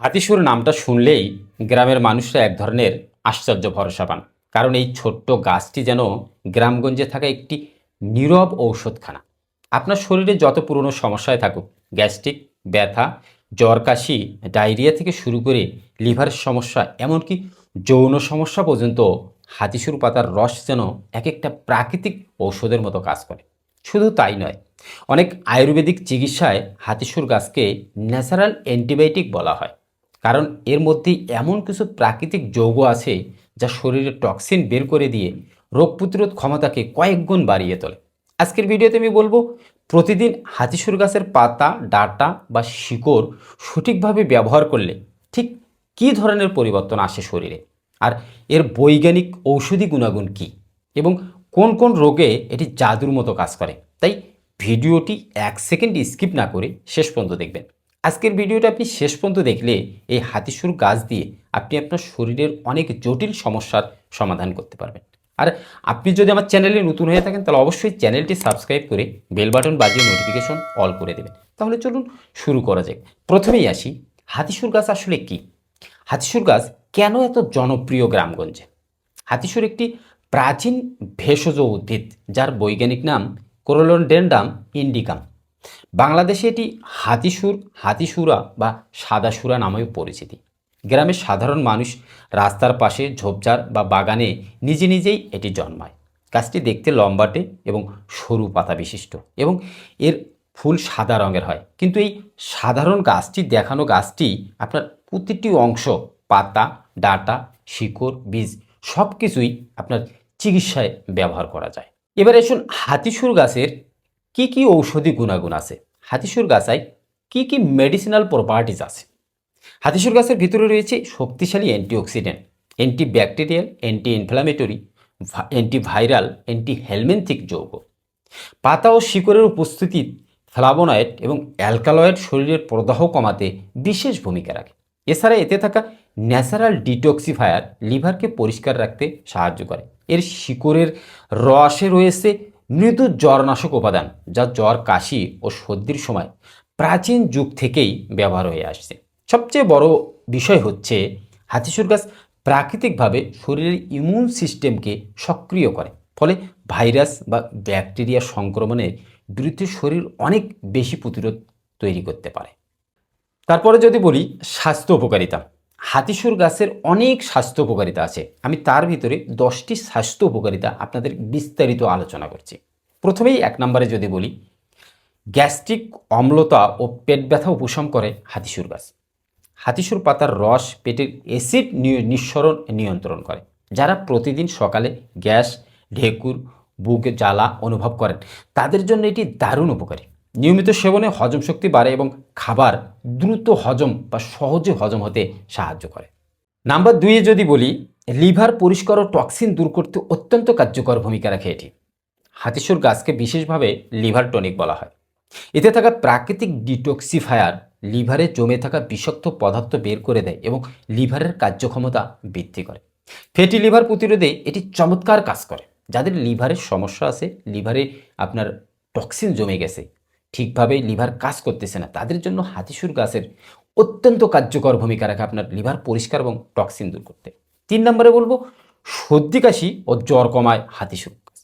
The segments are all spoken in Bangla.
হাতিসুর নামটা শুনলেই গ্রামের মানুষরা এক ধরনের আশ্চর্য ভরসা পান। কারণ এই ছোট্ট গাছটি যেন গ্রামগঞ্জে থাকা একটি নীরব ঔষধখানা। আপনার শরীরে যত পুরনো সমস্যায় থাকুক, গ্যাস্ট্রিক, ব্যথা, জ্বর, কাশি, ডায়রিয়া থেকে শুরু করে লিভারের সমস্যা, এমনকি যৌন সমস্যা পর্যন্ত হাতিসুর পাতার রস যেন এক একটা প্রাকৃতিক ঔষধের মতো কাজ করে। শুধু তাই নয়, অনেক আয়ুর্বেদিক চিকিৎসায় হাতিসুর গাছকে ন্যাচারাল অ্যান্টিবায়োটিক বলা হয়। কারণ এর মধ্যে এমন কিছু প্রাকৃতিক যৌগ আছে যা শরীরে টক্সিন বের করে দিয়ে রোগ প্রতিরোধ ক্ষমতাকে কয়েক গুণ বাড়িয়ে তোলে। আজকের ভিডিওতে আমি বলব, প্রতিদিন হাতিসুর গাছের পাতা, ডাটা বা শিকড় সঠিকভাবে ব্যবহার করলে ঠিক কী ধরনের পরিবর্তন আসে শরীরে? আর এর বৈজ্ঞানিক ঔষধি গুণাগুণ কী? এবং কোন কোন রোগে এটি জাদুর মতো কাজ করে? তাই ভিডিওটি এক সেকেন্ড স্কিপ না করে শেষ পর্যন্ত দেখবেন। আজকের ভিডিওটা আপনি শেষ পর্যন্ত দেখলে এই হাতিসুর গাছ দিয়ে আপনি আপনার শরীরের অনেক জটিল সমস্যার সমাধান করতে পারবেন। আর আপনি যদি আমার চ্যানেলে নতুন হয়ে থাকেন, তাহলে অবশ্যই চ্যানেলটি সাবস্ক্রাইব করে বেল বাটন বাজিয়ে নোটিফিকেশন অল করে দেবেন। তাহলে চলুন শুরু করা যাক। প্রথমেই আসি, হাতিসুর গাছ আসলে কি? হাতিসুর গাছ কেন এত জনপ্রিয় গ্রামগঞ্জে? হাতিসুর একটি প্রাচীন ভেষজ উদ্ভিদ, যার বৈজ্ঞানিক নাম কোরোলনডেন্ডাম ইন্ডিকাম বাংলাদেশে এটি হাতিসুর, হাতিসুরা বা সাদাসুরা নামেও পরিচিতি। গ্রামের সাধারণ মানুষ রাস্তার পাশে ঝোপঝাড় বা বাগানে নিজে নিজেই এটি জন্মায়। গাছটি দেখতে লম্বাটে এবং সরু পাতা বিশিষ্ট এবং এর ফুল সাদা রঙের হয়। কিন্তু এই সাধারণ গাছটি দেখানো গাছটি আপনার প্রতিটি অংশ, পাতা, ডাটা, শিকড়, বীজ সব কিছুই আপনার চিকিৎসায় ব্যবহার করা যায়। এবার আসুন হাতিসুর গাছের কি কি ঔষধি গুণাগুণ আছে? হাতিসুর গাছায় কি কি মেডিসিনাল প্রপার্টিজ আছে? হাতিসুর গাছের ভিতরে রয়েছে শক্তিশালী antioxidant anti bacterial anti inflammatory antiviral anti helminthic যৌগ। পাতা ও শিকড়ের উপস্থিতি ফ্লাবোনয়েড এবং অ্যালকালয়েড শরীরের প্রদাহ কমাতে বিশেষ ভূমিকা রাখে। এছাড়া এতে থাকা ন্যাচারাল ডিটক্সিফায়ার লিভারকে পরিষ্কার রাখতে সাহায্য করে। এর শিকড়ের রসে রয়েছে মৃদু জ্বরনাশক উপাদান, যা জ্বর, কাশি ও সর্দির সময় প্রাচীন যুগ থেকেই ব্যবহার হয়ে আসছে। সবচেয়ে বড় বিষয় হচ্ছে, হাতিসুর গাছ প্রাকৃতিকভাবে শরীরের ইমিউন সিস্টেমকে সক্রিয় করে। ফলে ভাইরাস বা ব্যাকটেরিয়া সংক্রমণের বিরুদ্ধে শরীর অনেক বেশি প্রতিরোধ তৈরি করতে পারে। তারপরে যদি বলি, স্বাস্থ্য উপকারিতা। হাতিসুর গাছের অনেক স্বাস্থ্য উপকারিতা আছে। আমি তার ভিতরে দশটি স্বাস্থ্য উপকারিতা আপনাদের বিস্তারিত আলোচনা করছি। প্রথমেই এক নম্বরে যদি বলি, গ্যাস্ট্রিক অম্লতা ও পেট ব্যথা উপশম করে হাতিসুর গাছ। হাতিসুর পাতার রস পেটের অ্যাসিড নিঃসরণ নিয়ন্ত্রণ করে, যারা প্রতিদিন সকালে গ্যাস, ঢেকুর, বুকে জ্বালা অনুভব করেন, তাদের জন্য এটি দারুণ উপকারী। নিয়মিত সেবনে হজম শক্তি বাড়ে এবং খাবার দ্রুত হজম বা সহজে হজম হতে সাহায্য করে। নাম্বার দুইয়ে যদি বলি, লিভার পরিষ্কার ও টক্সিন দূর করতে অত্যন্ত কার্যকর ভূমিকা রাখে এটি। হাতিসুর গাছকে বিশেষভাবে লিভার টনিক বলা হয়। এতে থাকা প্রাকৃতিক ডিটক্সিফায়ার লিভারে জমে থাকা বিষাক্ত পদার্থ বের করে দেয় এবং লিভারের কার্যক্ষমতা বৃদ্ধি করে। ফ্যাটি লিভার প্রতিরোধে এটি চমৎকার কাজ করে। যাদের লিভারের সমস্যা আছে, লিভারে আপনার টক্সিন জমে গেছে ঠিকভাবে লিভার কাজ করতেছে না। তাদের জন্য হাতিসুর গাছের অত্যন্ত কার্যকর ভূমিকা রাখে আপনার লিভার পরিষ্কার এবং টক্সিন দূর করতে। তিন নম্বরে বলব, সর্দি কাশি ও জ্বর কমায় হাতিসুর গাছ।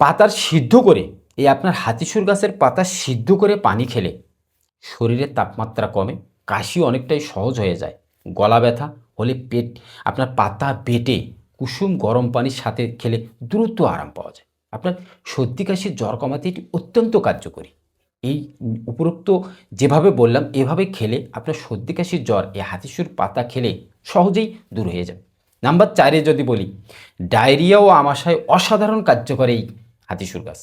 পাতার সিদ্ধ করে, এই আপনার হাতিসুর গাছের পাতা সিদ্ধ করে পানি খেলে শরীরের তাপমাত্রা কমে, কাশি অনেকটাই সহজ হয়ে যায়। গলা ব্যথা হলে পেট, আপনার পাতা বেটে কুসুম গরম পানির সাথে খেলে দ্রুত আরাম পাওয়া যায়। আপনার সর্দি, কাশি, জ্বর কমাতে এটি অত্যন্ত কার্যকরী। এই উপরোক্ত যেভাবে বললাম, এভাবে খেলে আপনার সর্দি কাশির জ্বর এই হাতিসুর পাতা খেলে সহজেই দূর হয়ে যাবে। নাম্বার চারে যদি বলি ডায়রিয়া ও আমাশায় অসাধারণ কার্যকর এই হাতিসুর গাছ।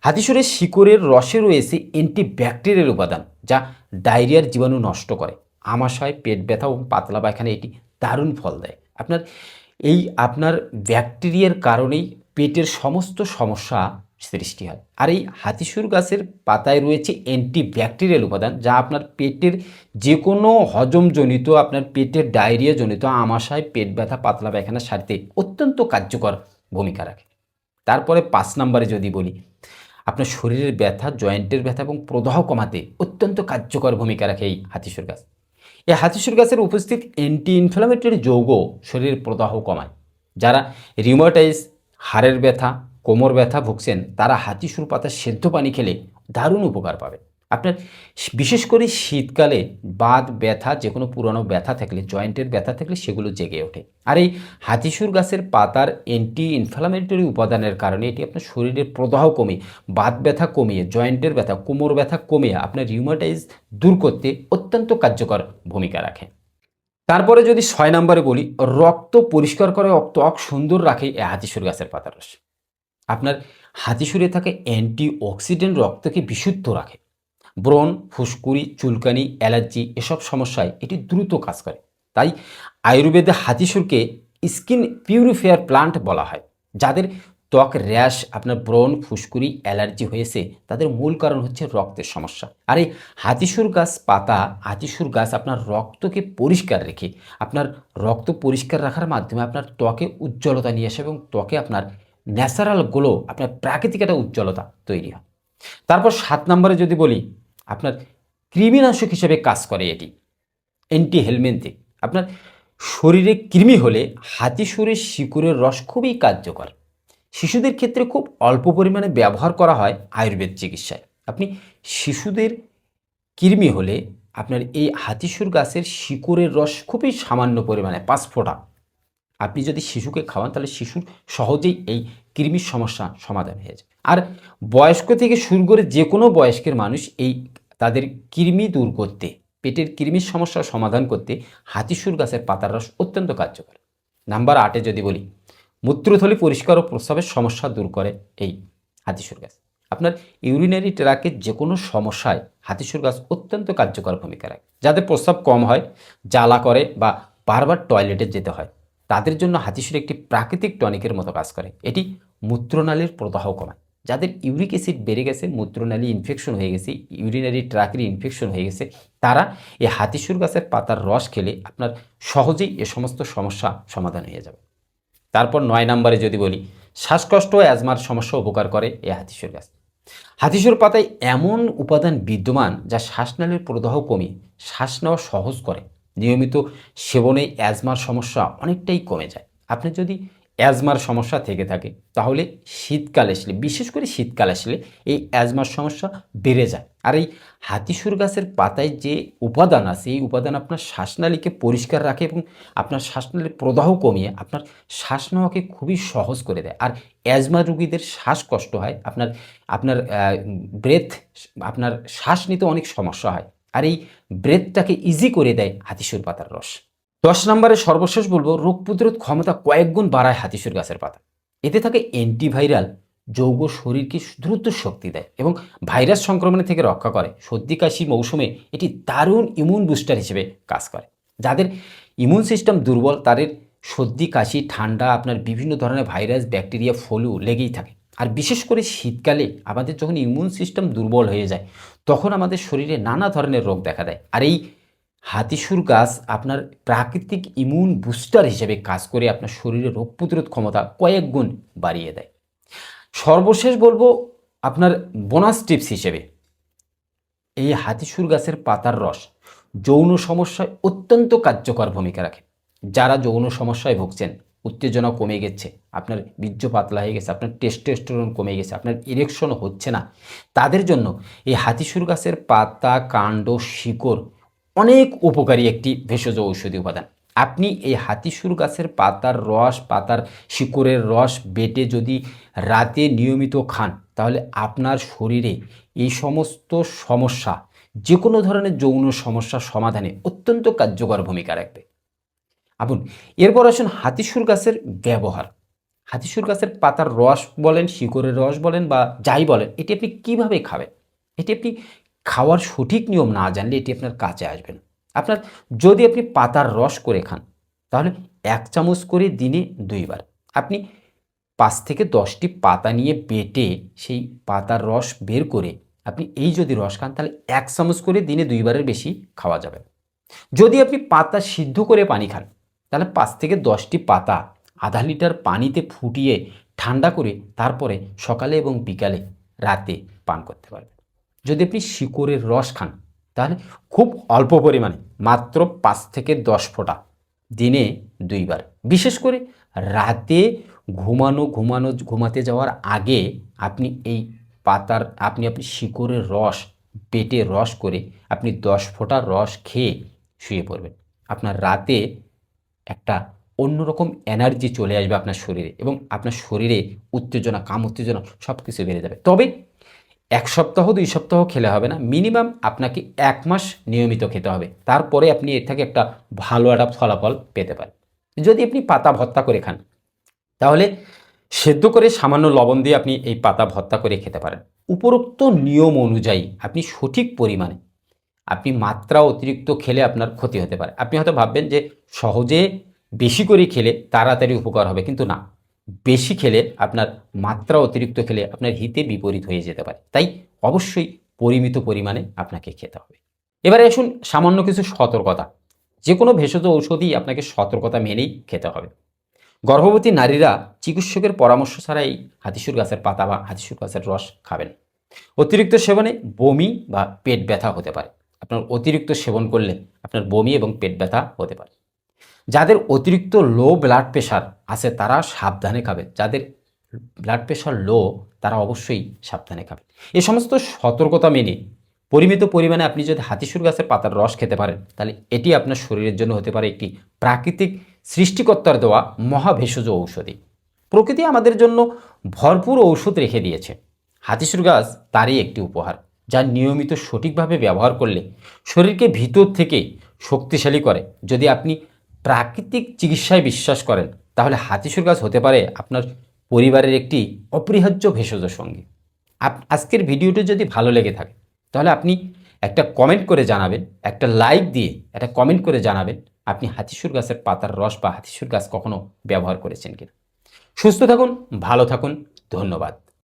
হাতিসুরের শিকড়ের রসে রয়েছে অ্যান্টিব্যাকটেরিয়াল উপাদান, যা ডায়রিয়ার জীবাণু নষ্ট করে। আমাশয়, পেট ব্যথা ও পাতলা পায়খানা এটি দারুণ ফল দেয়। আপনার এই, আপনার ব্যাকটেরিয়ার কারণেই পেটের সমস্ত সমস্যা সৃষ্টি হয়। আর এই হাতিসুর গাছের পাতায় রয়েছে অ্যান্টিব্যাকটেরিয়াল উপাদান, যা আপনার পেটের যে কোনো হজমজনিত, আপনার পেটের ডায়রিয়া জনিত আমাশায়, পেট ব্যথা, পাতলা পায়খানা সারতে অত্যন্ত কার্যকর ভূমিকা রাখে। তারপরে পাঁচ নম্বরে যদি বলি, আপনার শরীরের ব্যথা, জয়েন্টের ব্যথা এবং প্রদাহ কমাতে অত্যন্ত কার্যকর ভূমিকা রাখে এই হাতিসুর গাছ। এই হাতিসুর গাছের উপস্থিত অ্যান্টি ইনফ্লামেটরি যৌগ শরীরের প্রদাহ কমায়, যারা রিউমাটাইজ হাড়ের ব্যথা, কোমর ব্যথা ভুগছেন, তারা হাতিসুর পাতা সেদ্ধ পানি খেলে দারুণ উপকার পাবে। আপনার বিশেষ করে শীতকালে বাদ ব্যথা যে কোনো পুরনো ব্যথা থাকলে, জয়েন্টের ব্যথা থাকলে সেগুলো জেগে ওঠে। আর এই হাতিসুর গাছের পাতার অ্যান্টি ইনফ্লামেটরি উপাদানের কারণে এটি আপনার শরীরের প্রদাহ কমে, বাত ব্যথা কমিয়ে, জয়েন্টের ব্যথা, কোমর ব্যথা কমিয়ে আপনার রিউমাটাইজ দূর করতে অত্যন্ত কার্যকর ভূমিকা রাখে। তারপরে যদি ছয় নম্বরে বলি, রক্ত পরিষ্কার করে ত্বক সুন্দর রাখে এই হাতিসুর গাছের পাতার রস। আপনার হাতিসুরে থাকে অ্যান্টি অক্সিডেন্ট রক্তকে বিশুদ্ধ রাখে। ব্রণ, ফুসকুড়ি, চুলকানি, অ্যালার্জি এসব সমস্যায় এটি দ্রুত কাজ করে। তাই আয়ুর্বেদে হাতিসুরকে স্কিন পিউরিফায়ার প্লান্ট বলা হয়, যাদের ত্বক র্যাশ, আপনার ব্রণ ফুসকুরি অ্যালার্জি হয়েছে, তাদের মূল কারণ হচ্ছে রক্তের সমস্যা। আর এই হাতিসুর গাছ পাতা, হাতিসুর গাছ আপনার রক্তকে পরিষ্কার রেখে, আপনার রক্ত পরিষ্কার রাখার মাধ্যমে আপনার ত্বকে উজ্জ্বলতা নিয়ে আসে এবং ত্বকে আপনার ন্যাচারাল গ্লো, আপনার প্রাকৃতিক একটা উজ্জ্বলতা তৈরি হয়। তারপর সাত নম্বরে যদি বলি, আপনার কৃমিনাশক হিসেবে কাজ করে এটি অ্যান্টি হেলমেন্থিক আপনার শরীরে কৃমি হলে হাতিসুরের শিকড়ের রস খুবই কার্যকর। শিশুদের ক্ষেত্রে খুব অল্প পরিমাণে ব্যবহার করা হয় আয়ুর্বেদ চিকিৎসায়। আপনি শিশুদের কৃমি হলে আপনার এই হাতিসুর গাছের শিকড়ের রস খুবই সামান্য পরিমাণে, পাঁচ ফোঁটা। আপনি যদি শিশুকে খাওয়ান, তাহলে শিশুর সহজেই এই কৃমির সমস্যা সমাধান হয়ে যায়। আর বয়স্ক থেকে শুরু করে যে কোনো বয়স্কের মানুষ এই তাদের কৃমি দূর করতে, পেটের কৃমির সমস্যার সমাধান করতে হাতিসুর গাছের পাতার রস অত্যন্ত কার্যকর। নাম্বার আটে যদি বলি মূত্রথলি পরিষ্কার ও প্রস্রাবের সমস্যা দূর করে এই হাতিসুর গাছ। আপনার ইউরিনারি ট্র্যাকের যে কোনো সমস্যায় হাতিসুর গাছ অত্যন্ত কার্যকর ভূমিকা রাখে। যাদের প্রস্রাব কম হয়, জ্বালা করে বা বারবার টয়লেটে যেতে হয়, তাদের জন্য হাতিসুর একটি প্রাকৃতিক টনিকের মতো কাজ করে। এটি মূত্রনালীর প্রদাহ কমায়। যাদের ইউরিক অ্যাসিড বেড়ে গেছে, মূত্রনালী ইনফেকশন হয়ে গেছে ইউরিনারি ট্র্যাকের ইনফেকশন হয়ে গেছে, তারা এই হাতিসুর গাছের পাতার রস খেলে আপনার সহজেই এ সমস্ত সমস্যা সমাধান হয়ে যাবে। তারপর নয় নম্বরে যদি বলি, শ্বাসকষ্ট অ্যাজমার সমস্যা উপকার করে এ হাতিসুর গাছ। হাতিসুর পাতায় এমন উপাদান বিদ্যমান যা শ্বাসনালীর প্রদাহ কমিয়ে শ্বাস নেওয়া সহজ করে। নিয়মিত সেবনে অ্যাজমার সমস্যা অনেকটাই কমে যায়। আপনি যদি অ্যাজমার সমস্যা থেকে থাকে। তাহলে শীতকাল আসলে, বিশেষ করে শীতকাল আসলে এই অ্যাজমার সমস্যা বেড়ে যায়। আর এই হাতিসুর গাছের পাতায় যে উপাদান আছে, এই উপাদান আপনার শ্বাসনালীকে পরিষ্কার রাখে এবং আপনার শ্বাসনালীর প্রদাহ কমিয়ে আপনার শ্বাস নেওয়াকে খুবই সহজ করে দেয়। আর অ্যাজমা রুগীদের শ্বাসকষ্ট হয়, আপনার আপনার ব্রেথ আপনার শ্বাস নিতে অনেক সমস্যা হয়। আর এই ব্রেথটাকে ইজি করে দেয় হাতিসুর পাতার রস। দশ নম্বরে সর্বশেষ বলব, রোগ প্রতিরোধ ক্ষমতা কয়েক গুণ বাড়ায় হাতিসুর গাছের পাতা। এতে থাকে অ্যান্টিভাইরাল যৌগ শরীরকে দ্রুত শক্তি দেয় এবং ভাইরাস সংক্রমণ থেকে রক্ষা করে। সর্দি, কাশি মৌসুমে এটি দারুণ ইমিউন বুস্টার হিসেবে কাজ করে। যাদের ইমিউন সিস্টেম দুর্বল, তাদের সর্দি, কাশি, ঠান্ডা, আপনার বিভিন্ন ধরনের ভাইরাস, ব্যাকটেরিয়া, ফলু লেগেই থাকে। আর বিশেষ করে শীতকালে আমাদের যখন ইমিউন সিস্টেম দুর্বল হয়ে যায়, তখন আমাদের শরীরে নানা ধরনের রোগ দেখা দেয়। আর এই হাতিসুর গাছ আপনার প্রাকৃতিক ইমিউন বুস্টার হিসেবে কাজ করে আপনার শরীরের রোগ প্রতিরোধ ক্ষমতা কয়েক গুণ বাড়িয়ে দেয়। সর্বশেষ বলব আপনার বোনাস টিপস হিসেবে এই হাতিসুর গাছের পাতার রস যৌন সমস্যায় অত্যন্ত কার্যকর ভূমিকা রাখে। যারা যৌন সমস্যায় ভুগছেন, উত্তেজনা কমে গেছে, আপনার বীর্য পাতলা হয়ে গেছে, আপনার টেস্টোস্টেরন কমে গেছে, আপনার ইরেকশন হচ্ছে না, তাদের জন্য এই হাতিসুর গাছের পাতা, কাণ্ড, শিকড় অনেক উপকারী একটি ভেষজ ঔষধি উপাদান। আপনি এই হাতিসুর গাছের পাতার রস, পাতার শিকড়ের রস বেটে যদি রাতে নিয়মিত খান, তাহলে আপনার শরীরে এই সমস্ত সমস্যা যে কোনো ধরনের যৌন সমস্যা সমাধানে অত্যন্ত কার্যকর ভূমিকা রাখবে। আপন এরপর আসুন হাতিসুর গাছের ব্যবহার। হাতিসুর গাছের পাতার রস বলেন, শিকড়ের রস বলেন বা যাই বলেন, এটি আপনি কীভাবে খাবেন? এটি আপনি খাওয়ার সঠিক নিয়ম না জানলে এটি আপনার কাছে আসবে না। আপনার, যদি আপনি পাতার রস করে খান, তাহলে এক চামচ করে দিনে দুইবার। আপনি পাঁচ থেকে দশটি পাতা নিয়ে বেটে সেই পাতার রস বের করে আপনি এই যদি রস খান, তাহলে এক চামচ করে দিনে দুইবারের বেশি খাওয়া যাবে। যদি আপনি পাতা সিদ্ধ করে পানি খান, তাহলে পাঁচ থেকে দশটি পাতা আধা লিটার পানিতে ফুটিয়ে ঠান্ডা করে তারপরে সকালে এবং বিকালে রাতে পান করতে পারবেন। যদি আপনি শিকড়ের রস খান, তাহলে খুব অল্প পরিমাণে, মাত্র পাঁচ থেকে দশ ফোঁটা, দিনে দুইবার। বিশেষ করে রাতে ঘুমানো ঘুমানো, ঘুমাতে যাওয়ার আগে আপনি এই পাতার, আপনি আপনি শিকড়ের রস, পেটে রস করে আপনি দশ ফোঁটা রস খেয়ে শুয়ে পড়বেন। আপনার রাতে একটা অন্যরকম এনার্জি চলে আসবে আপনার শরীরে এবং আপনার শরীরে উত্তেজনা, কাম উত্তেজনা সব কিছু বেড়ে যাবে। তবে এক সপ্তাহ, দুই সপ্তাহ খেলে হবে না। মিনিমাম আপনাকে এক মাস নিয়মিত খেতে হবে। তারপরে আপনি এর থেকে একটা ভালো একটা ফলাফল পেতে পারেন। যদি আপনি পাতা ভর্তা করে খান, তাহলে সেদ্ধ করে সামান্য লবণ দিয়ে আপনি এই পাতা ভর্তা করে খেতে পারেন। উপরোক্ত নিয়ম অনুযায়ী আপনি সঠিক পরিমাণে আপনি মাত্রা অতিরিক্ত খেলে আপনার ক্ষতি হতে পারে। আপনি হয়তো ভাববেন যে সহজে বেশি করে খেলে তাড়াতাড়ি উপকার হবে, কিন্তু না। বেশি খেলে আপনার মাত্রা অতিরিক্ত খেলে আপনার হিতে বিপরীত হয়ে যেতে পারে। তাই অবশ্যই পরিমিত পরিমাণে আপনাকে খেতে হবে। এবারে আসুন সামান্য কিছু সতর্কতা। যে কোনো ভেষজ ঔষধই আপনাকে সতর্কতা মেনেই খেতে হবে। গর্ভবতী নারীরা চিকিৎসকের পরামর্শ ছাড়াই হাতিসুর গাছের পাতা বা হাতিসুর গাছের রস খাবেন। অতিরিক্ত সেবনে বমি বা পেট ব্যথা হতে পারে। আপনার অতিরিক্ত সেবন করলে আপনার বমি এবং পেট ব্যথা হতে পারে। যাদের অতিরিক্ত লো ব্লাড প্রেশার আছে, তারা সাবধানে খাবে। যাদের ব্লাড প্রেশার লো তারা অবশ্যই সাবধানে খাবে। এ সমস্ত সতর্কতা মেনে পরিমিত পরিমাণে আপনি যদি হাতিসুর গাছের পাতার রস খেতে পারেন, তাহলে এটি আপনার শরীরের জন্য হতে পারে একটি প্রাকৃতিক সৃষ্টিকর্তার দেওয়া মহাভেষজ ঔষধি। প্রকৃতি আমাদের জন্য ভরপুর ঔষধ রেখে দিয়েছে। হাতিসুর গাছ তারই একটি উপহার, যা নিয়মিত সঠিকভাবে ব্যবহার করলে শরীরকে ভিতর থেকে শক্তিশালী করে। যদি আপনি প্রাকৃতিক চিকিৎসায় বিশ্বাস করেন, তাহলে হাতিসুর গাছ হতে পারে আপনার পরিবারের একটি অপরিহার্য ভেষজ সঙ্গী। আপ- আজকের ভিডিওটি যদি ভালো লেগে থাকে, তাহলে আপনি একটা কমেন্ট করে জানাবেন, একটা লাইক দিয়ে একটা কমেন্ট করে জানাবেন, আপনি হাতিসুর গাছের পাতার রস বা হাতিসুর গাছ কখনো ব্যবহার করেছেন কিনা। সুস্থ থাকুন, ভালো থাকুন, ধন্যবাদ।